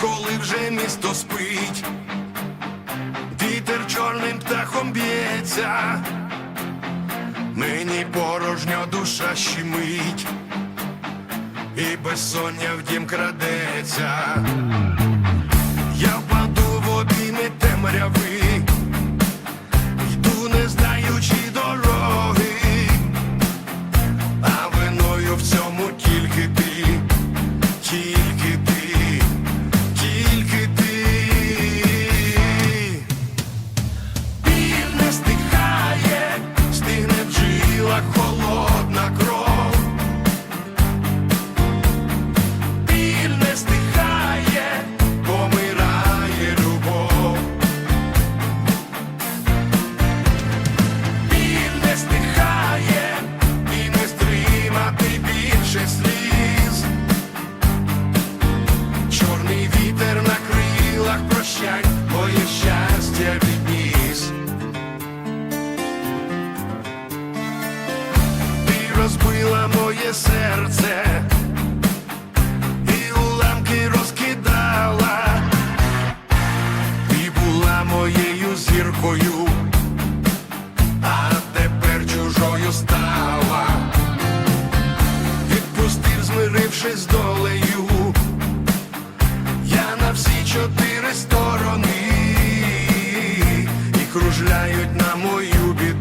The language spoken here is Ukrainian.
коли вже місто спить, вітер чорним птахом б'ється, мені порожньо душа щемить, і безсоння в дім крадеться. чорний вітер на крилах прощань, моє щастя відніс. Ти розбила моє серце. зіркою долею, я на всі чотири сторони і кружляють на мою біду.